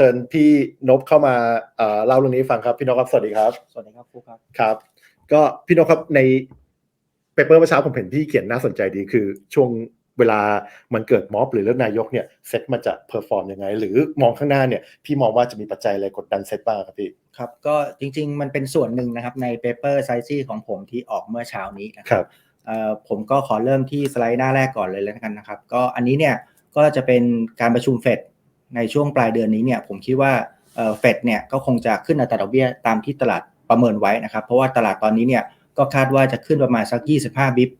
ชิญพี่นพเข้ามาเอ่อเล่าเรื่องนี้ให้ฟังครับพี่นพครับสวัสดีครับ สวัสดีครับครูครับครับ ก็พี่นพครับในเปเปอร์เมื่อเช้าผมเห็นพี่เขียนน่าสนใจดีคือช่วงเวลามันเกิดม็อบหรือเลือกนายกเนี่ยเซตมันจะเพอร์ฟอร์มยังไง หรือมองข้างหน้าเนี่ยพี่มองว่าจะมีปัจจัยอะไรกดดันเซตบ้างครับพี่ครับก็จริง ๆ มันเป็นส่วนหนึ่งนะครับในเปเปอร์ไซซี่ของผมที่ออกเมื่อเช้านี้นะคครับรับเอ่อผมก็ขอเริ่มที่สไลด์หน้าแรกก่อนเลยแล้วกันนะครับ ก็อันนี้เนี่ยก็จะเป็นการประชุมเฟด ในช่วงปลายเดือนนี้เนี่ยผมคิดว่าเอ่อเฟดเนี่ยก็คงจะขึ้นอัตราดอกเบี้ยตามที่ตลาดประเมินไว้นะครับ เพราะว่าตลาดตอนนี้เนี่ยก็คาดว่าจะขึ้นประมาณสัก 25 บิป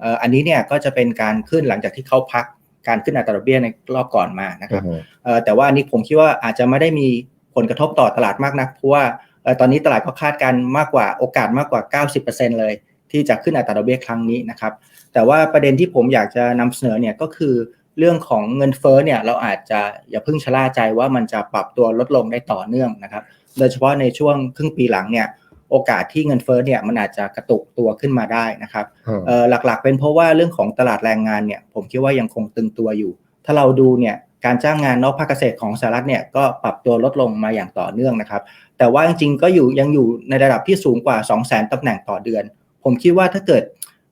เอ่ออันนี้เนี่ยก็จะเป็นการขึ้นหลังจากที่เขาพักการขึ้นอัตราดอกเบี้ยในรอบก่อนมานะครับเอ่อแต่ว่าอันนี้ผมคิดว่าอาจจะไม่ได้มีผลกระทบต่อตลาดมากนักเพราะว่าเอ่อตอนนี้ตลาดก็คาดการณ์มากกว่าโอกาสมากกว่า 90%เลย ที่จะขึ้นอัตราดอกเบี้ยครั้งนี้นะครับแต่ว่าประเด็นที่ผมอยากจะนำเสนอเนี่ยก็คือ เรื่องของเงินเฟ้อเนี่ยเราอาจจะอย่าเพิ่งชะล่าใจว่ามันจะปรับตัวลดลงได้ต่อเนื่องนะครับ โดยเฉพาะในช่วงครึ่งปีหลังเนี่ยโอกาสที่เงินเฟ้อเนี่ยมันอาจจะกระตุกตัวขึ้นมาได้นะครับเอ่อหลักๆ เป็นเพราะว่าเรื่องของตลาดแรงงานเนี่ยผมคิดว่ายังคงตึงตัวอยู่ ถ้าเราดูเนี่ยการจ้างงานนอกภาคเกษตรของสหรัฐเนี่ยก็ปรับตัวลดลงมาอย่างต่อเนื่องนะครับ แต่ว่าจริงๆก็อยู่ยังอยู่ในระดับที่สูงกว่า 2 0 0 0 0 0ตำแหน่งต่อเดือน ผมคิดว่าถ้าเกิด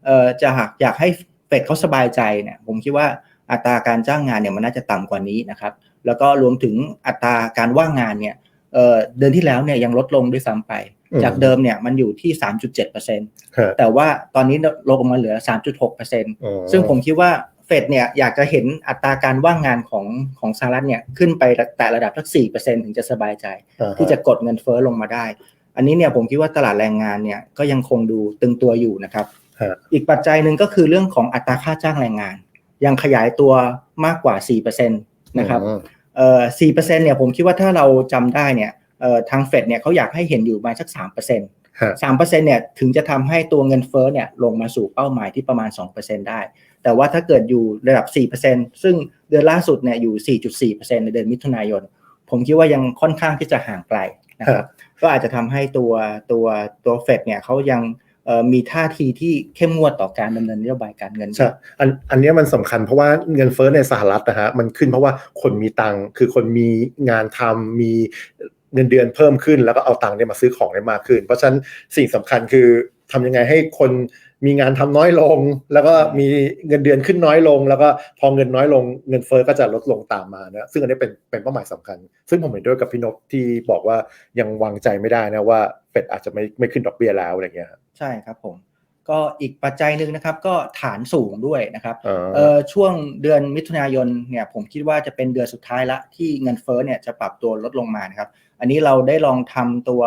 เอ่อจะหากอยากให้เฟดเขาสบายใจเนี่ยผมคิดว่า อัตราการจ้างงานเนี่ยมันน่าจะต่ำกว่านี้นะครับ แล้วก็รวมถึงอัตราการว่างงานเนี่ยเอ่อเดือนที่แล้วเนี่ยยังลดลงด้วยซ้ำไปอืมจากเดิมเนี่ยมันอยู่ที่ 3.7%ฮะแต่ว่าตอนนี้ลดลงมาเหลือ 3.6%ซึ่งผมคิดว่าเฟดเนี่ยอยากจะเห็นอัตราการว่างงานของของสหรัฐเนี่ยขึ้นไปแต่ระดับสัก 4%ถึงจะสบายใจอ่าฮที่จะกดเงินเฟ้อลงมาได้ อันนี้เนี่ยผมคิดว่าตลาดแรงงานเนี่ยก็ยังคงดูตึงตัวอยู่นะครับฮะอีกปัจจัยหนึ่งก็คือเรื่องของอัตราค่าจ้างแรงงาน ยังขยายตัวมากกว่า 4%นะครับอืมเอ่อ4%เนี่ยผมคิดว่าถ้าเราจำได้เนี่ยเอ่อทางเฟดเนี่ยเขาอยากให้เห็นอยู่ประมาณสัก3%ฮะ3%เนี่ยถึงจะทำให้ตัวเงินเฟ้อเนี่ยลงมาสู่เป้าหมายที่ประมาณ 2%ได้ แต่ว่าถ้าเกิดอยู่ระดับ 4%ซึ่งเดือนล่าสุดเนี่ยอยู่ 4.4%ในเดือนมิถุนายน ผมคิดว่ายังค่อนข้างที่จะห่างไกลนะครับก็อาจจะทำให้ตัวตัวตัวเฟดเนี่ยเขายังเอ่อ มีท่าทีที่เข้มงวดต่อการดำเนินนโยบายการเงินใช่อันอันนี้มันสำคัญเพราะว่าเงินเฟ้อในสหรัฐนะฮะมันขึ้นเพราะว่าคนมีตังค์คือคนมีงานทำมีเงินเดือนเพิ่มขึ้น แล้วก็เอาตังค์เนี่ยมาซื้อของได้มากขึ้น เพราะฉะนั้นสิ่งสำคัญคือทำยังไงให้คนมีงานทำน้อยลง แล้วก็มีเงินเดือนขึ้นน้อยลง แล้วก็พอเงินน้อยลงเงินเฟ้อก็จะลดลงตามมานะซึ่งอันนี้เป็นเป็นเป้าหมายสำคัญ ซึ่งผมเห็นด้วยกับพี่นพที่บอกว่ายังวางใจไม่ได้นะว่าเฟดอาจจะไม่ไม่ขึ้นดอกเบี้ยแล้วอะไรเงี้ยครับ ใช่ครับผม ก็อีกปัจจัยหนึ่งนะครับก็ฐานสูงด้วยนะครับอ่าเอ่อช่วงเดือนมิถุนายนเนี่ยผมคิดว่าจะเป็นเดือนสุดท้ายละที่เงินเฟ้อเนี่ยจะปรับตัวลดลงมานะครับ อันนี้เราได้ลองทำตัว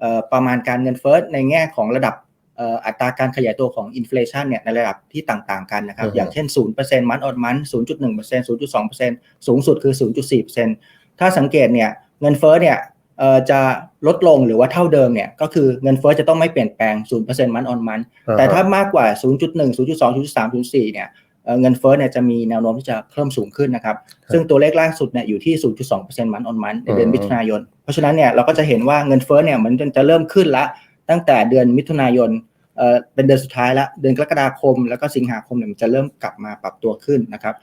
เอ่อประมาณการเงินเฟ้อในแง่ของระดับเอ่ออัตราการขยายตัวของอินฟลชันเนี่ยในระดับที่ต่างๆกันนะครับอือฮึอย่างเช่น0%มันออดมัน0.1% 0.2%สูงสุดคือ 0.4%ถ้าสังเกตเนี่ยเงินเฟ้อเนี่ยเอ่อ จะลดลงหรือว่าเท่าเดิมเนี่ยก็คือเงินเฟ้อจะต้องไม่เปลี่ยนแปลง 0%มันออนมัน แต่ถ้ามากกว่า 0.1 0.2 0.3 0.4 เนี่ยเอ่อเงินเฟ้อเนี่ยจะมีแนวโน้มที่จะเพิ่มสูงขึ้นนะครับ ซึ่งตัวเลขล่าสุดเนี่ยอยู่ที่ 0.2%มันออนมันในเดือนอืมมิถุนายน เพราะฉะนั้นเนี่ยเราก็จะเห็นว่าเงินเฟ้อเนี่ยมันจะเริ่มขึ้นละ ตั้งแต่เดือนมิถุนายนเอ่อเป็นเดือนสุดท้ายละเดือนกรกฎาคม แล้วก็สิงหาคมเนี่ยมันจะเริ่มกลับมาปรับตัวขึ้นนะครับ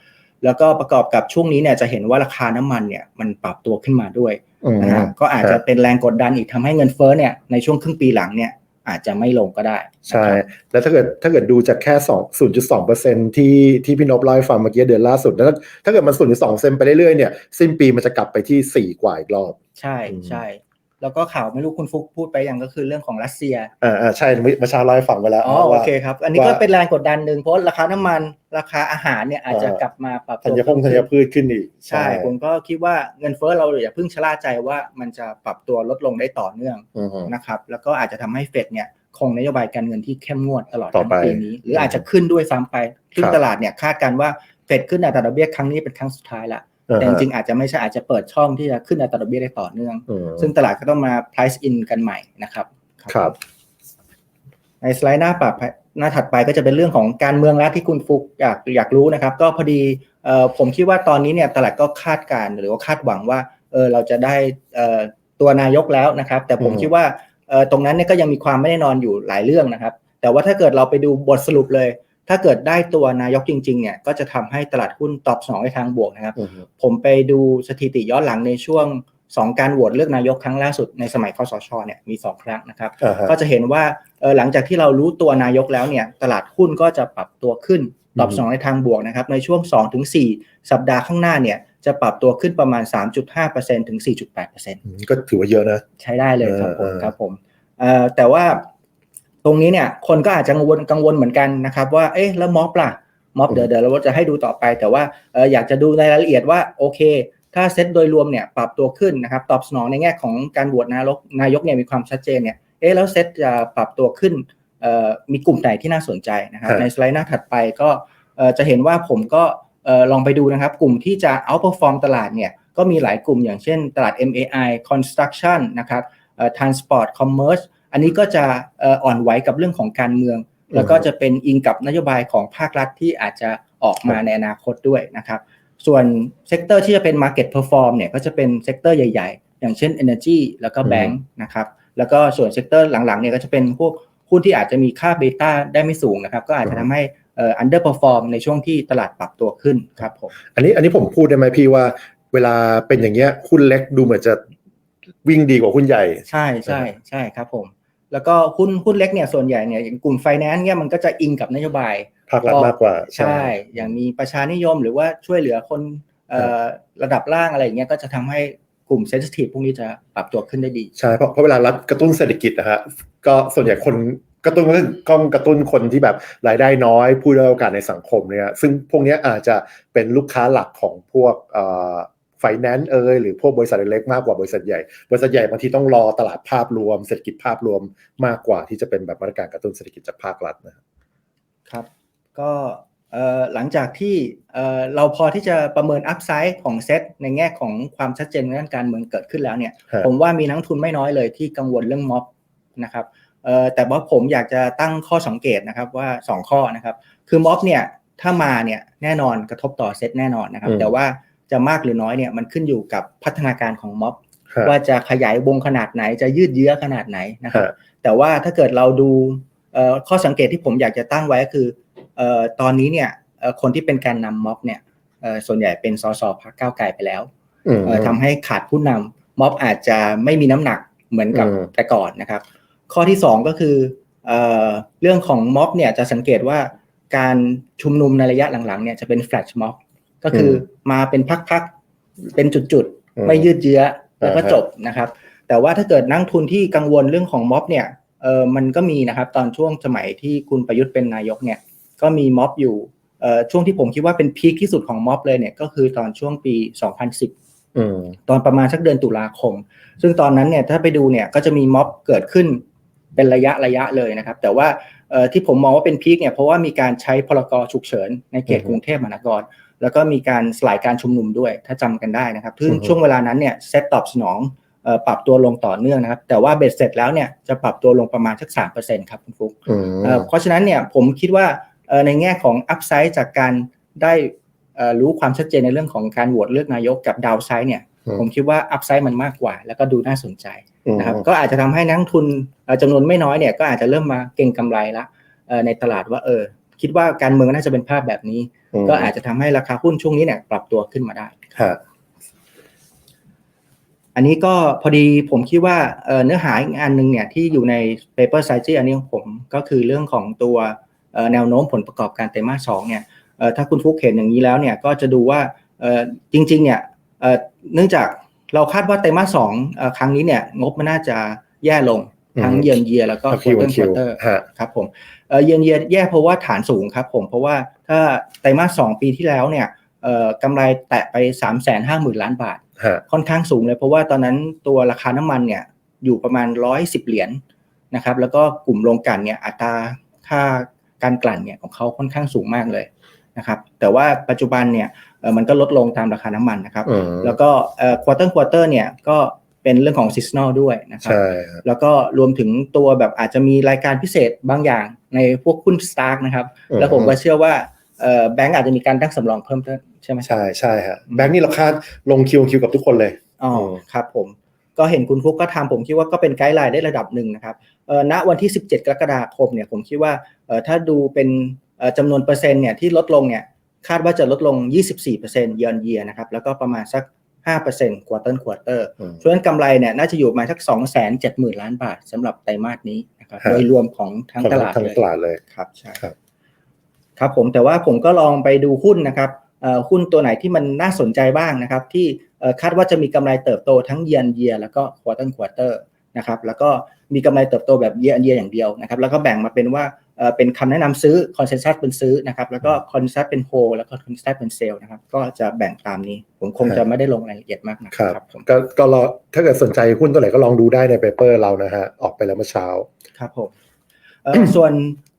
แล้วก็ประกอบกับช่วงนี้เนี่ยจะเห็นว่าราคาน้ำมันเนี่ยมันปรับตัวขึ้นมาด้วยอืม นะฮะก็อาจจะเป็นแรงกดดันอีกทำให้เงินเฟ้อเนี่ยในช่วงครึ่งปีหลังเนี่ยอาจจะไม่ลงก็ได้ ใช่นะครับแล้วถ้าเกิดถ้าเกิดดูจากแค่สองศูนย์จุดสองเปอร์เซ็นที่ที่พี่นพเล่าให้ฟังเมื่อกี้เดือนล่าสุดแล้วถ้าเกิดมันศูนย์จุดสองเซนไปเรื่อยๆเนี่ยสิ้นปีมันจะกลับไปที่สี่กว่าอีกรอบ ใช่อืมใช่ แล้วก็ข่าวไม่รู้คุณฟุกพูดไปยังก็คือเรื่องของรัสเซียอ่าอ่าใช่เมื่อเช้าเล่าให้ฟังไปแล้วอ๋อโอว่าเคครับ อันนี้ก็ว่าเป็นแรงกดดันหนึ่งเพราะราคาน้ำมันราคาอาหารเนี่ยอาจจะเออกลับมาปรับธัตัวญพงธัญพืชขึ้นอีก ใช่ ผมก็คิดว่าเงินเฟ้อเราอย่าเพิ่งชะล่าใจว่ามันจะปรับตัวลดลงได้ต่อเนื่องอือฮึนะครับแล้วก็อาจจะทำให้เฟดเนี่ยคงนโยบายการเงินที่เข้มงวดตลอดต่อทั้งไปปีนี้ หรืออาจจะขึ้นด้วยซ้ำไปซึ่งครับตลาดเนี่ยคาดการณ์ว่าเฟดขึ้นอัตราดอกเบี้ยครั้งนี้เป็นครั้งสุดท้ายละอ่า แต่ฮะจริงๆอาจจะไม่ใช่อาจจะเปิดช่องที่จะขึ้นอัตราดอกเบี้ยได้ต่อเนื่องอืมซึ่งตลาดก็ต้องมา price in กันใหม่นะครับ ครับ ในสไลด์หน้าปรับหน้าถัดไปก็จะเป็นเรื่องของการเมืองแล้วที่คุณฟุกอยากอยากรู้นะครับ ก็พอดีเอ่อผมคิดว่าตอนนี้เนี่ยตลาดก็คาดการณ์หรือว่าคาดหวังว่าเออเราจะได้เอ่อตัวนายกแล้วนะครับ แต่ผมอืมคิดว่าเอ่อตรงนั้นเนี่ยก็ยังมีความไม่แน่นอนอยู่หลายเรื่องนะครับ แต่ว่าถ้าเกิดเราไปดูบทสรุปเลย ถ้าเกิดได้ตัวนายกจริง ๆ เนี่ย ก็จะทำให้ตลาดหุ้นตอบสนองในทางบวกนะครับอือฮึผมไปดูสถิติย้อนหลังในช่วงสองการโหวตเลือกนายกครั้งล่าสุดในสมัยคอสชเนี่ยมีสองครั้งนะครับอ่าฮะก็จะเห็นว่าเอ่อหลังจากที่เรารู้ตัวนายกแล้วเนี่ยตลาดหุ้นก็จะปรับตัวขึ้นตอบอืมสนองในทางบวกนะครับในช่วง 2-4 สัปดาห์ข้างหน้าเนี่ยจะปรับตัวขึ้นประมาณ 3.5%ถึง 4.8%อืมก็ถือว่าเยอะนะ ใช้ได้เลยครับผมเออเออครับผมเอ่อแต่ว่า ตรงนี้เนี่ยคนก็อาจจะกังวลกังวลเหมือนกันนะครับว่าเอ๊ะแล้วม็อบล่ะม็อบเดี๋ยวเดี๋ยวเราจะให้ดูต่อไป แต่ว่าเอ่ออยากจะดูในรายละเอียดว่าโอเค ถ้าเซ็ตโดยรวมเนี่ยปรับตัวขึ้นนะครับตอบสนองในแง่ของการโหวตนายกนายกเนี่ยมีความชัดเจนเนี่ยเอ๊ะแล้วเซ็ตจะปรับตัวขึ้นเอ่อมีกลุ่มไหนที่น่าสนใจนะครับครับในสไลด์หน้าถัดไปก็เอ่อจะเห็นว่าผมก็เอ่อลองไปดูนะครับ กลุ่มที่จะ outperform ตลาดเนี่ยก็มีหลายกลุ่มอย่างเช่นตลาด MAI construction นะครับเอ่อ transport commerce อันนี้ก็จะเอ่ออ่อนไหวกับเรื่องของการเมือง แล้วก็จะเป็นอิงกับนโยบายของภาครัฐที่อาจจะออกมาในอนาคตด้วยนะครับส่วนเซกเตอร์ที่จะเป็น market perform เนี่ยก็จะเป็นเซกเตอร์ใหญ่ๆ อย่างเช่น energy แล้วก็อืม bank นะครับแล้วก็ส่วนเซกเตอร์หลังๆเนี่ยก็จะเป็นพวกหุ้นที่อาจจะมีค่าเบต้าได้ไม่สูงนะครับก็อาจจะทำให้เอ่อ underperform ในช่วงที่ตลาดปรับตัวขึ้นครับผมอันนี้อันนี้ผมพูดได้ไหมพี่ว่าเวลาเป็นอย่างเงี้ยหุ้นเล็กดูเหมือนจะวิ่งดีกว่าหุ้นใหญ่ ใช่ใช่ใช่ครับผม แล้วก็หุ้นหุ้นเล็กเนี่ยส่วนใหญ่เนี่ยอย่างกลุ่มไฟแนนซ์เนี่ยมันก็จะอิงกับนโยบายภาครัฐมากกว่า ใช่ อย่างมีประชานิยมหรือว่าช่วยเหลือคนเอ่อระดับล่างอะไรอย่างเงี้ยก็จะทำให้กลุ่มเซนซิทีฟพวกนี้จะปรับตัวขึ้นได้ดี ใช่ เพราะเพราะเวลารัฐกระตุ้นเศรษฐกิจนะฮะก็ส่วนใหญ่คนกระตุ้นก็คือก้องกระตุ้นคนที่แบบรายได้น้อย ผู้ได้อยโอกาสในสังคมเนี่ยซึ่งพวกเนี้ยอาจจะเป็นลูกค้าหลักของพวกเอ่อ ไฟแนนซ์เอยหรือพวกบริษัทเล็กๆมากกว่าบริษัทใหญ่ บริษัทใหญ่บางทีต้องรอตลาดภาพรวม เศรษฐกิจภาพรวมมากกว่าที่จะเป็นแบบมาตรการกระตุ้นเศรษฐกิจจากภาครัฐนะครับก็เอ่อหลังจากที่เอ่อเราพอที่จะประเมินอัพไซด์ของเซตในแง่ของความชัดเจนในด้านการเมืองเกิดขึ้นแล้วเนี่ยฮะผมว่ามีนักทุนไม่น้อยเลยที่กังวลเรื่องม็อบนะครับเอ่อแต่ว่าผมอยากจะตั้งข้อสังเกตนะครับว่า 2 ข้อนะครับ คือม็อบเนี่ยถ้ามาเนี่ยแน่นอนกระทบต่อเซตแน่นอนนะครับอืมแต่ว่า จะมากหรือน้อยเนี่ยมันขึ้นอยู่กับพัฒนาการของม็อบฮะว่าจะขยายวงขนาดไหนจะยืดเยื้อขนาดไหนนะครับฮะแต่ว่าถ้าเกิดเราดูเอ่อข้อสังเกตที่ผมอยากจะตั้งไว้ก็คือเอ่อตอนนี้เนี่ยเอ่อคนที่เป็นแการนำม็อบเนี่ยเอ่อส่วนใหญ่เป็นสสพรรคก้าวไกลไปแล้วอืมเอ่อทำให้ขาดผู้นำม็อบอาจจะไม่มีน้ำหนักเหมือนกับอืมแต่ก่อนนะครับ ข้อที่ 2 ก็คือเอ่อเรื่องของม็อบเนี่ยจะสังเกตว่าการชุมนุมในระยะหลังๆเนี่ยจะเป็นแฟลชม็อบ ก็คือมาเป็นพักๆเป็นจุดๆไม่ยืดเยื้อแล้วก็อ่าฮะจบนะครับ แต่ว่าถ้าเกิดนักทุนที่กังวลเรื่องของม็อบเนี่ยเออมันก็มีนะครับตอนช่วงสมัยที่คุณประยุทธ์เป็นนายกเนี่ยก็มีม็อบอยู่เอ่อช่วงที่ผมคิดว่าเป็นพีคที่สุดของม็อบเลยเนี่ยก็คือตอนช่วงปี 2010อืมตอนประมาณสักเดือนตุลาคม ซึ่งตอนนั้นเนี่ยถ้าไปดูเนี่ยก็จะมีม็อบเกิดขึ้น เป็นระยะระยะเลยนะครับ แต่ว่าเอ่อที่ผมมองว่าเป็นพีคเนี่ยเพราะว่ามีการใช้พลกรฉุกเฉินในเขตอือฮึกรุงเทพมหานครแล้วก็มีการสลายการชุมนุมด้วยถ้าจำกันได้นะครับซึ่งอือฮึช่วงเวลานั้นเนี่ยเซตตอบสนองเอ่อปรับตัวลงต่อเนื่องนะครับ แต่ว่าเบ็ดเสร็จแล้วเนี่ยจะปรับตัวลงประมาณสัก3%ครับคุณฟุกอืมเอ่อเพราะฉะนั้นเนี่ยผมคิดว่าเอ่อในแง่ของอัพไซด์จากการได้เอ่อรู้ความชัดเจนในเรื่องของการโหวตเลือกนายกกับดาวไซด์เนี่ยอืม ผมคิดว่าอัพไซด์มันมากกว่า แล้วก็ดูน่าสนใจอืมนะครับก็อาจจะทำให้นักลงทุนเอ่อจำนวนไม่น้อยเนี่ยก็อาจจะเริ่มมาเก็งกำไรละเอ่อในตลาดว่าเออคิดว่าการเมืองน่าจะเป็นภาพแบบนี้มก็อาจจะทำให้ราคาหุ้นช่วงนี้เนี่ยปรับตัวขึ้นมาได้ฮะอันนี้ก็พอดีผมคิดว่าเอ่อเนื้อหาอีกอันหนึ่งเนี่ยที่อยู่ใน paper s i z e อันนี้ของผมก็คือเรื่องของตัวเอ่อแนวโน้มผลประกอบการไตรมาสสองเนี่ยเอ่อถ้าคุณฟุกเห็นอย่างนี้แล้วเนี่ยก็จะดูว่าเอ่อจริงๆเนี่ย เอ่อเนื่องจากเราคาดว่าไตรมาสสองเอ่อครั้งนี้เนี่ยงบมันน่าจะแย่ลงทั้งอืมเยียนเยียแล้วก็คิว quarter คิว quarter ฮะครับผมเอ่อเยียนเยียแย่เพราะว่าฐานสูงครับผมเพราะว่าถ้าไตรมาสสองปีที่แล้วเนี่ยเอ่อกำไรแตะไป 3 5 0 0 0 0 ล้านบาทฮะค่อนข้างสูงเลยเพราะว่าตอนนั้นตัวราคาน้ำมันเนี่ยอยู่ประมาณ 110 เหรียญนะครับแล้วก็กลุ่มโรงกลั่นเนี่ยอัตราค่าการกลั่นเนี่ยของเขาค่อนข้างสูงมากเลยนะครับแต่ว่าปัจจุบันเนี่ยเอ่อ มันก็ลดลงตามราคาน้ำมันนะครับอืมแล้วก็เอ่อ quarter quarter เนี่ยก็เป็นเรื่องของ seasonal ด้วยนะครับใช่ฮะแล้วก็รวมถึงตัวแบบอาจจะมีรายการพิเศษบางอย่างในพวกหุ้น Stark นะครับอืมแล้วผมก็เชื่อว่าเอ่อแบงก์อาจจะมีการตั้งสำรองเพิ่มด้วยใช่ไหมครับใช่ใช่ฮะแบงค์นี่เราคาดลงคิวคิวกับทุกคนเลยอ๋ออืมครับผมก็เห็นคุณฟุกก็ทำผมคิดว่าก็เป็นไกด์ไลน์ได้ระดับหนึ่งนะครับเอ่อณวันที่ 17 กรกฎาคมเนี่ยผมคิดว่าเอ่อถ้าดูเป็นเอ่อจำนวนเปอร์เซ็นต์เนี่ยที่ลดลงเนี่ย คาดว่าจะลดลง 24%เยือนเยียนะครับ แล้วก็ประมาณสัก5% quarter quarter อืมเพราะฉะนั้นกำไรเนี่ยน่าจะอยู่ประมาณสัก 2 7 0 0 0 0 ล้านบาทสำหรับไตรมาสนี้นะครับฮะโดยรวมของทั้งตลาดทั้งเลยตลาดเลยครับใช่ครับครับผมแต่ว่าผมก็ลองไปดูหุ้นนะครับเอ่อหุ้นตัวไหนที่มันน่าสนใจบ้างนะครับ ที่เอ่อคาดว่าจะมีกำไรเติบโตทั้ง year on year แล้วก็ quarter quarter นะครับแล้วก็มีกำไรเติบโตแบบ year on year อย่างเดียวนะครับ แล้วก็แบ่งมาเป็นว่า เอ่อเป็นคำแนะนำซื้อ consensus เป็นซื้อนะครับแล้วก็ consensus เป็น hold แล้วก็ consensus เป็น sell นะครับก็จะแบ่งตามนี้ ผมคงจะไม่ได้ลงรายละเอียดมากนะครับผมก็ก็รอถ้าเกิดสนใจหุ้นตัวไหนก็ลองดูได้ในเปเปอร์เรานะฮะออกไปแล้วเมื่อเช้าครับผมเอ่อส่วน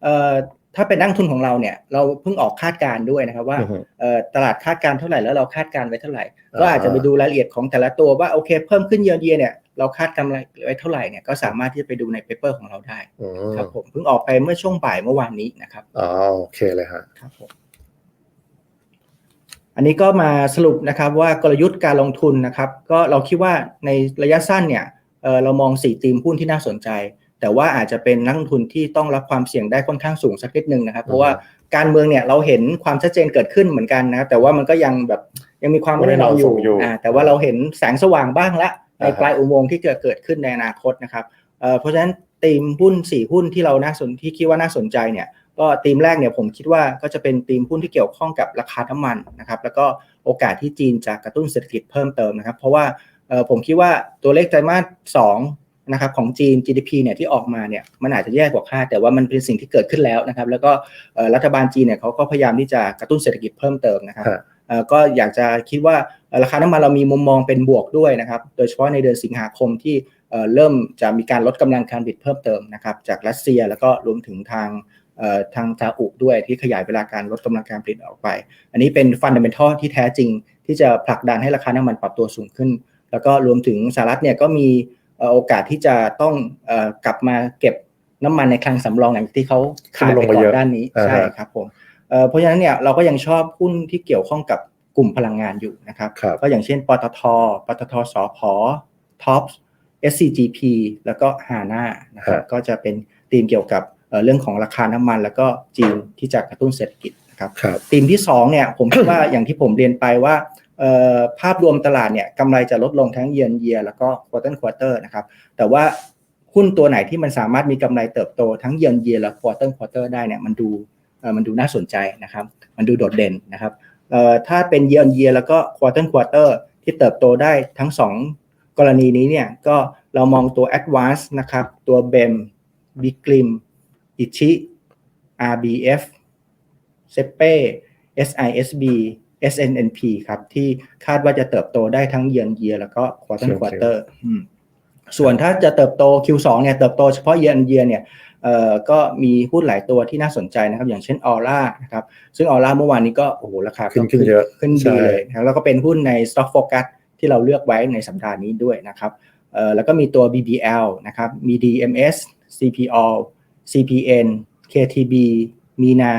เอ่อ ถ้าเป็นนักลงทุนของเราเนี่ย เราเพิ่งออกคาดการณ์ด้วยนะครับว่าอือฮึเอ่อตลาดคาดการณ์เท่าไหร่แล้วเราคาดการณ์ไว้เท่าไหร่ ก็อ่าอาจจะไปดูรายละเอียดของแต่ละตัวว่าโอเคเพิ่มขึ้นเยอะๆเนี่ยเราคาดกำไรไว้เท่าไหร่เนี่ยก็สามารถที่จะไปดูในเปเปอร์ของเราได้อืมครับผมเพิ่งออกไปเมื่อช่วงบ่ายเมื่อวานนี้นะครับอ๋อโอเคเลยฮะครับผมอันนี้ก็มาสรุปนะครับว่ากลยุทธ์การลงทุนนะครับ ก็เราคิดว่าในระยะสั้นเนี่ยเอ่อเรามองสี่ธีมหุ้นที่น่าสนใจ แต่ว่าอาจจะเป็นนักลงทุนที่ต้องรับความเสี่ยงได้ค่อนข้างสูงสักนิดนึงนะครับ เพราะว่าการเมืองเนี่ยเราเห็นความชัดเจนเกิดขึ้นเหมือนกันนะครับแต่ว่ามันก็ยังแบบยังมีความไม่แน่นอนอยู่ไม่แน่นอนอยู่อ่าแต่ว่าเราเห็นแสงสว่างบ้างละในอ่าฮะปลายอุโมงค์ที่จะเกิดขึ้นในอนาคตนะครับเอ่อเพราะฉะนั้นธีมหุ้นสี่หุ้นที่เราน่าสนที่คิดว่าน่าสนใจเนี่ยก็ธีมแรกเนี่ยผมคิดว่าก็จะเป็นธีมหุ้นที่เกี่ยวข้องกับราคาน้ำมันนะครับแล้วก็โอกาสที่จีนจะกระตุ้นเศรษฐกิจเพิ่มเติมนะครับ เพราะว่าเอ่อผมคิดว่าตัวเลขไตรมาสสอง นะครับของจีน GDP เนี่ยที่ออกมาเนี่ยมันอาจจะแย่กว่าคาดแต่ว่ามันเป็นสิ่งที่เกิดขึ้นแล้วนะครับ แล้วก็เอ่อรัฐบาลจีนเนี่ยเขาก็พยายามที่จะกระตุ้นเศรษฐกิจเพิ่มเติมนะครับฮะเอ่อก็อยากจะคิดว่าเอ่อราคาน้ำมันเรามีมุมมองเป็นบวกด้วยนะครับ โดยเฉพาะในเดือนสิงหาคมที่เอ่อเริ่มจะมีการลดกำลังการผลิตเพิ่มเติมนะครับ จากรัสเซียแล้วก็รวมถึงทางเอ่อทางซาอุด้วยที่ขยายเวลาการลดกำลังการผลิตออกไป อันนี้เป็นฟันเดเมนทัลที่แท้จริง ที่จะผลักดันให้ราคาน้ำมันปรับตัวสูงขึ้น แล้วก็รวมถึงสหรัฐเนี่ยก็มีเอ่อ โอกาสที่จะต้องเอ่อกลับมาเก็บน้ำมันในคลังสำรองอย่างที่เขาขายไปก่อนด้านนี้อ่าฮะใช่ครับผมเอ่อเพราะฉะนั้นเนี่ยเราก็ยังชอบหุ้นที่เกี่ยวข้องกับกลุ่มพลังงานอยู่นะครับครับก็อย่างเช่น ปตท ปตทสพท็อป SCGP แล้วก็ฮาน่านะครับฮะก็จะเป็นธีมเกี่ยวกับเอ่อเรื่องของราคาน้ำมัน แล้วก็จีนที่จะกระตุ้นเศรษฐกิจนะครับครับธีมที่2เนี่ยผมคิดว่าอย่างที่ผมเรียนไปว่าเอ่อ ภาพรวมตลาดเนี่ยกำไรจะลดลงทั้งเยือนเยียแล้วก็ควอเตอร์ควอเตอร์นะครับ แต่ว่าหุ้นตัวไหนที่มันสามารถมีกำไรเติบโตทั้งเยือนเยียและควอเตอร์ควอเตอร์ได้เนี่ยมันดูมันดูน่าสนใจนะครับ มันดูโดดเด่นนะครับถ้าเป็นเยือนเยียแล้วก็ควอเตอร์ควอเตอร์ที่เติบโตได้ทั้ง 2 กรณีนี้เนี่ยก็เรามองตัว Advance นะครับ ตัว BEM b i g l i m อิชิ RBF เซเป้ SISB SNNP ครับที่คาดว่าจะเติบโตได้ทั้งเยือนเยียแล้วก็ควอเตอร์ควอเตอร์ส่วนถ้าจะเติบโต Q2 เนี่ยเติบโตเฉพาะเยือนเยียเนี่ยเอ่อก็มีหุ้นหลายตัวที่น่าสนใจนะครับ อย่างเช่นออร่านะครับซึ่งออร่าเมื่อวานนี้ก็โอ้โหราคาขึ้นขึ้นเยอะขึ้นใช่ดีเลยนะครับแล้วก็เป็นหุ้นใน Stock Focus ที่เราเลือกไว้ในสัปดาห์นี้ด้วยนะครับเอ่อแล้วก็มีตัว BBL นะครับมี DMS CPO CPN KTB มีนา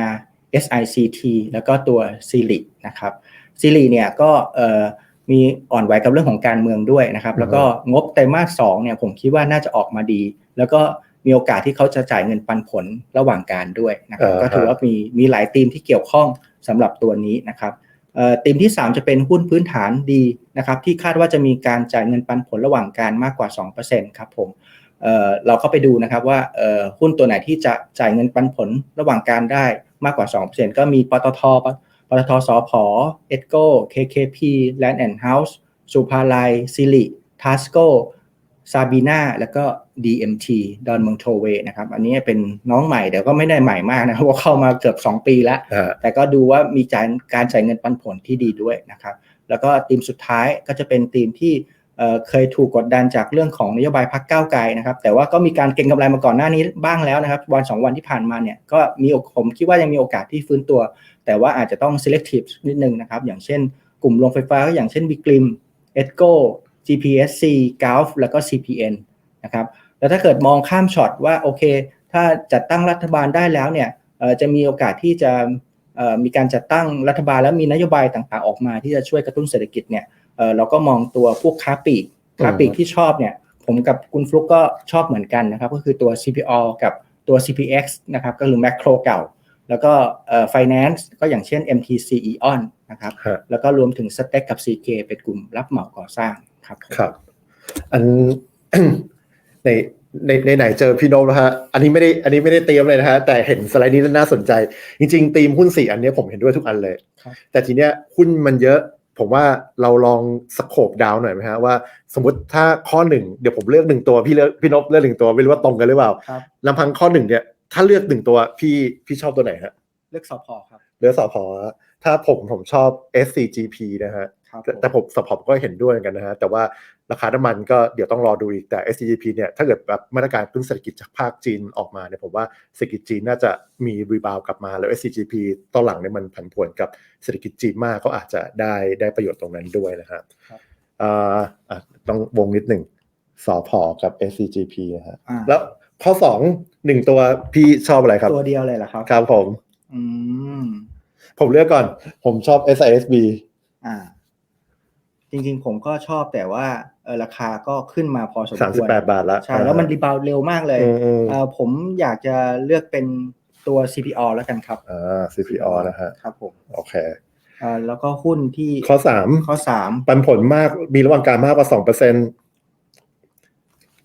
SICT แล้วก็ตัว s i l i นะครับซิลิเนี่ยก็เอ่อมีอ่อนไหวกับเรื่องของการเมืองด้วยนะครับอือฮึแล้วก็งบไตรมาสสองเนี่ยผมคิดว่าน่าจะออกมาดี แล้วก็มีโอกาสที่เขาจะจ่ายเงินปันผลระหว่างการด้วยนะครับก็ถือว่ามีมีหลายธีมที่เกี่ยวข้องสำหรับตัวนี้นะครับเอ่อธีมที่ 3 จะเป็นหุ้นพื้นฐานดีนะครับที่คาดว่าจะมีการจ่ายเงินปันผลระหว่างการมากกว่า2%ครับผม เอ่อเราเข้าไปดูนะครับว่าเอ่อหุ้นตัวไหนที่จะจ่ายเงินปันผลระหว่างการได้มากกว่า 2%ก็มีปตทปตทสพเอ็ดโก้ KKP Land and House สุภาลัยซิลิทัสโกซาบีนาแล้วก็ DMT ดอนเมืองโทเวนะครับ อันนี้เป็นน้องใหม่เดี๋ยวก็ไม่ได้ใหม่มากนะครับว่าเข้ามาเกือบ 2 ปีแล้วอ่าแต่ก็ดูว่ามีจ่ายการจ่ายเงินปันผลที่ดีด้วยนะครับ แล้วก็ทีมสุดท้ายก็จะเป็นทีมที่ เคยถูกกดดันจากเรื่องของนโยบายพักก้าวไกลนะครับ แต่ว่าก็มีการเก็งกำไรมาก่อนหน้านี้บ้างแล้วนะครับวันสองวันที่ผ่านมาเนี่ยก็มีผมคิดว่ายังมีโอกาสที่ฟื้นตัว แต่ว่าอาจจะต้อง selective นิดนึงนะครับอย่างเช่น กลุ่มโรงไฟฟ้าก็อย่างเช่นวิกลิมเอ็ดโก้ GPSC Gulf แล้วก็ CPN นะครับแล้วถ้าเกิดมองข้ามช็อตว่าโอเค ถ้าจัดตั้งรัฐบาลได้แล้วเนี่ยจะมีโอกาสที่จะมีการจัดตั้งรัฐบาลแล้วมีนโยบายต่างๆออกมาที่จะช่วยกระตุ้นเศรษฐกิจเนี่ย เอ่อเราก็มองตัวพวกค้าปลีกค้าปลีกที่ชอบเนี่ย ผมกับคุณฟลุกก็ชอบเหมือนกันนะครับ ก็คือตัว CPO กับตัว CPX นะครับ ก็คือแมคโครเก่า แล้วก็เอ่อ finance ก็อย่างเช่น MTC Eon นะครับฮะแล้วก็รวมถึง s t e กกับ CK เป็นกลุ่มรับเหมาก่อสร้างครับผมครับอันในในในไหนเจอพี่โนมนะฮะ อันนี้ไม่ได้ อันนี้ไม่ได้เตรียมเลยนะฮะ แต่เห็นสไลด์นี้แล้วน่าสนใจ จริงๆธีมหุ้นสี่อันเนี้ยผมเห็นด้วยทุกอันเลยครับแต่ทีเนี้ยหุ้นมันเยอะ ผมว่าเราลองสโคบดาวหน่อยไหมฮะว่าสมมติถ้าข้อหนึ่งเดี๋ยวผมเลือกหนึ่งตัวพี่เลือกพี่นพเลือกหนึ่งตัวไม่รู้ว่าตรงกันหรือเปล่าครับลำพังข้อหนึ่งเนี่ยถ้าเลือกหนึ่งตัวพี่พี่ชอบตัวไหนฮะเลือกสพครับเลือกสพถ้าผมผมชอบ SCGP นะฮะครับแต่แต่ผมสปอก็เห็นด้วยเหมือนกันนะฮะแต่ว่า ราคาน้ำมันก็เดี๋ยวต้องรอดูอีกแต่ SCGP เนี่ยถ้าเกิดแบบมาตรการกระตุ้นเศรษฐกิจจากภาคจีนออกมาเนี่ยผมว่าเศรษฐกิจจีนน่าจะมีรีบาวกลับมาแล้ว SCGP ตอนหลังเนี่ยมันผันผวนกับเศรษฐกิจจีนมากก็อาจจะได้ได้ประโยชน์ตรงนั้นด้วยนะครับครับเอ่ออะต้องวงนิดหนึ่งสอพอกับ SCGP นะฮะอ่าแล้วข้อสองหนึ่งตัวพี่ชอบอะไรครับ ตัวเดียวเลยเหรอครับครับผมอืมผมเลือกก่อน ผมชอบ SISB อ่า จริงๆ ผมก็ชอบแต่ว่าเออ ราคาก็ขึ้นมาพอสมสามคสิบวรแปดบาทละใช่แล้วมันรีบาวด์เร็วมากเลยอืมอืมเออผมอยากจะเลือกเป็นตัว CPO แล้วกันครับอ่า CPO นะฮะครับผมโอเคเอ่อแล้วก็หุ้นที่ข้อสามข้อสามปันผลมากมีระหว่างการมากกว่าสองเปอร์เซ็นต์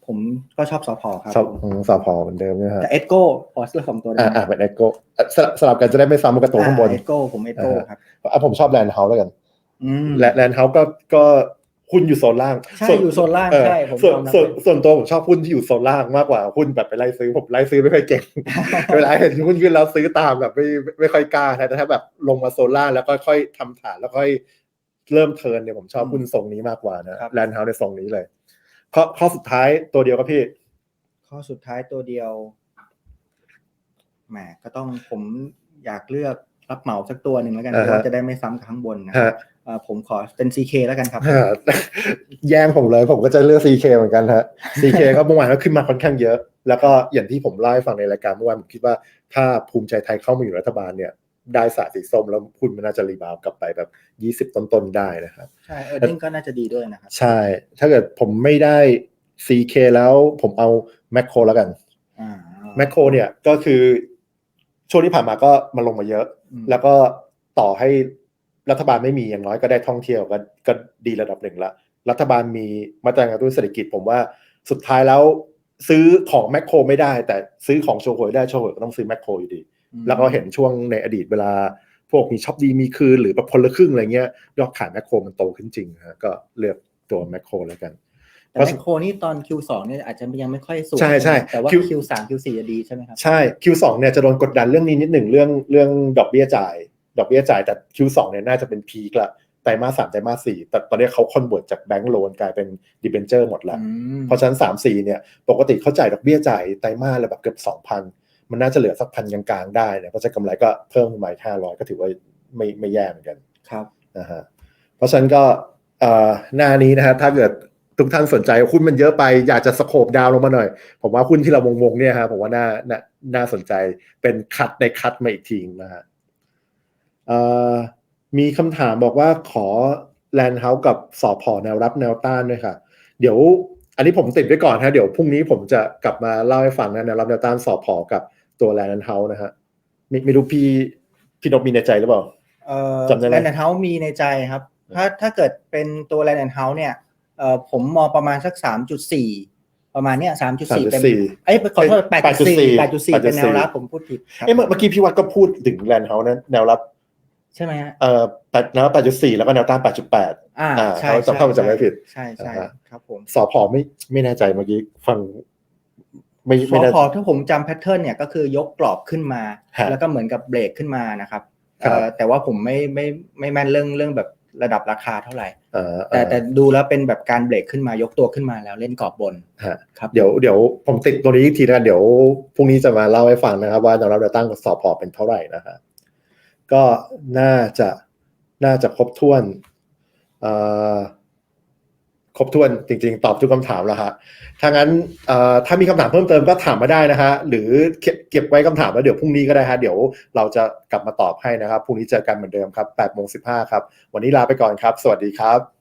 ผมก็ชอบสพครับสอบสอบพอเหมือนเดิมนะฮะแต่เอ็ดโก้ขอเลือกสองตัวอ่านะอ่าเป็นเอ็กโกสลับสลับกันจะได้ไม่ซ้ำกับตัวข้างบนเอ็ดโก้ผมเอ็ดโก้อ่าครับอะผมชอบแลนด์เฮาส์แล้วกันอืมและแลนด์เฮาส์ก็ก็ หุ้นอยู่โซนล่างใช่ส่วนอยู่โซนล่างเออใช่ผมส่วนยอมรับส่วนเลยส่วนตัวผมชอบหุ้นที่อยู่โซนล่างมากกว่าหุ้นแบบไปไล่ซื้อผมไล่ซื้อไม่ค่อยเก่งเวลาเห็นหุ้นขึ้นแล้วซื้อตามแบบไม่ไม่ค่อยกล้านะแต่ถ้าแบบลงมาโซนล่างแล้วก็ค่อยทำฐานแล้วค่อยเริ่มเทิร์นเนี่ยผมชอบหุ้นทรงนี้มากกว่านะครับแลนด์เฮาส์ในทรงนี้เลยข้อข้อสุดท้ายตัวเดียวครับพี่ ข้อสุดท้ายตัวเดียวแหมก็ต้องผมอยากเลือก รับเหมาสักตัวหนึ่งแล้วกันอ่าเพฮะราะว่าจะได้ไม่ซ้ำกับข้างบนนะคฮะรับเอ่อผมขอเป็น CK แล้วกันครับฮะแย่งผมเลยผมก็จะเลือก CK เหมือนกันฮะ CK ก็เมื่อวานก็ขึ้นมาค่อนข้างเยอะ แล้วก็อย่างที่ผมเล่าให้ฟังในรายการเมื่อวานผมคิดว่าถ้าภูมิใจไทยเข้ามาอยู่รัฐบาลเนี่ยได้สาสีส้มแล้วหุ้นมันน่าจะรีบาวด์กลับไปแบบ 20 ต้นๆได้นะครับใช่เออร์เน็งก็น่าจะดีด้วยนะครับ ใช่ ถ้าเกิดผมไม่ได้ CK แล้วผมเอาแมคโครแล้วกันอ่าแมคโครเนี่ยก็คือช่วงที่ผ่านมาก็มาลงมาเยอะอืม แล้วก็ต่อให้รัฐบาลไม่มีอย่างน้อยก็ได้ท่องเที่ยวก็ก็ดีระดับหนึ่งละ รัฐบาลมีมาตรการกระตุ้นเศรษฐกิจผมว่าสุดท้ายแล้วซื้อของแมคโครไม่ได้ แต่ซื้อของโชว์หวยได้โชว์หวยก็ต้องซื้อแมคโครอยู่ดีอืมแล้วก็เห็นช่วงในอดีตเวลาพวกมีช็อปดีมีคืนหรือแบบคนละครึ่งอะไรเงี้ยยอดขายแมคโครมันโตขึ้นจริงนะฮะก็เลือกตัวแมคโครแล้วกัน แต่แมคโครนี่ตอน Q2 เนี่ยอาจจะยังไม่ค่อยสูงใช่ใช่แต่ว่า Q Q3 Q4 จะดีใช่ไหมครับ ใช่ Q2 เนี่ยจะโดนกดดันเรื่องนี้นิดหนึ่งเรื่องเรื่องดอกเบี้ยจ่าย ดอกเบี้ยจ่ายแต่ Q2 เนี่ยน่าจะเป็นพีคละไตรมาสสามไตรมาสสี่แต่ตอนนี้เขาคอนเวิร์ตจากแบงก์โลนกลายเป็นดิเบนเจอร์หมดแล้วอืมเพราะฉะนั้นสามสี่เนี่ยปกติเขาจ่ายดอกเบี้ยจ่ายไตรมาสละแบบเกือบสองพันมันน่าจะเหลือสักพันกลางๆได้เนี่ยเพราะฉะนั้นกำไรก็เพิ่มขึ้นมาห้าร้อยก็ถือว่าไม่ไม่แย่เหมือนกันครับนะฮะเพราะฉะนั้นก็เอ่อหน้านี้นะฮะถ้าเกิด ทุกท่านสนใจหุ้นมันเยอะไปอยากจะสโคบดาวน์ลงมาหน่อย ผมว่าหุ้นที่เราวงๆเนี่ยฮะผมว่าน่าน่าน่าสนใจเป็นคัดในคัดมาอีกทีนะฮะเอ่อมีคำถามบอกว่าขอแลนด์เฮาส์กับสอบพอแนวรับแนวต้านด้วยค่ะ เดี๋ยวอันนี้ผมติดไว้ก่อนฮะเดี๋ยวพรุ่งนี้ผมจะกลับมาเล่าให้ฟังนะแนวรับแนวต้านสอบพอกับตัวแลนด์เฮาส์นะฮะไม่ไม่รู้พี่พี่นพมีในใจหรือเปล่าเอ่อจำได้ไหมแลนด์เฮาส์มีในใจครับ ถ้าถ้าเกิดเป็นตัวแลนด์เฮาส์เนี่ย เอ่อผมมองประมาณสักสามจุดสี่ประมาณเนี้ยสามจุดสี่เป็น3.4เอ้ยขอโทษแปดจุดสี่แปดจุดสี่8.4เป็นแนวรับผมพูดผิดครับเอ้เมื่อเมื่อกี้พี่วัดก็พูดถึงแลนด์เฮาส์นะแนวรับใช่ไหมฮะเอ่อแปดแนวรับแปดจุดสี่แล้วก็แนวต้านแปดจุดแปดอ่าอ่าใช่เขาจำเข้าจำไม่ผิดใช่ใช่อ่าฮะครับผมสอพอไม่ไม่แน่ใจเมื่อกี้ฟังไม่พไม่อแน่พอถ้าผมจำแพทเทิร์นเนี่ยก็คือยกกรอบขึ้นมาฮะแล้วก็เหมือนกับเบรกขึ้นมานะครับครับเอ่อแต่ว่าผมไม่ไม่ไม่แม่นเรื่องเรื่องแบบ ระดับราคาเท่าไหร่อ่าแต่อ่าแต่ดูแล้วเป็นแบบการเบรกขึ้นมายกตัวขึ้นมาแล้วเล่นกรอบบนฮะครับเดี๋ยวเดี๋ยวผมติดตัวนี้อีกทีนะเดี๋ยวพรุ่งนี้จะมาเล่าให้ฟังนะครับ ว่าแนวรับแนวต้านกับสอพอเป็นเท่าไหร่นะฮะก็น่าจะน่าจะครบถ้วนเอ่อ ครบถ้วนจริง ๆ ตอบทุกคำถามแล้วฮะถ้างั้นถ้ามีคำถามเพิ่มเติมก็ถามมาได้นะฮะหรือเก็บเก็บไว้คำถามแล้วเดี๋ยวพรุ่งนี้ก็ได้ฮะเดี๋ยวเราจะกลับมาตอบให้นะครับพรุ่งนี้เจอกันเหมือนเดิมครับ8โมง15ครับ วันนี้ลาไปก่อนครับ สวัสดีครับ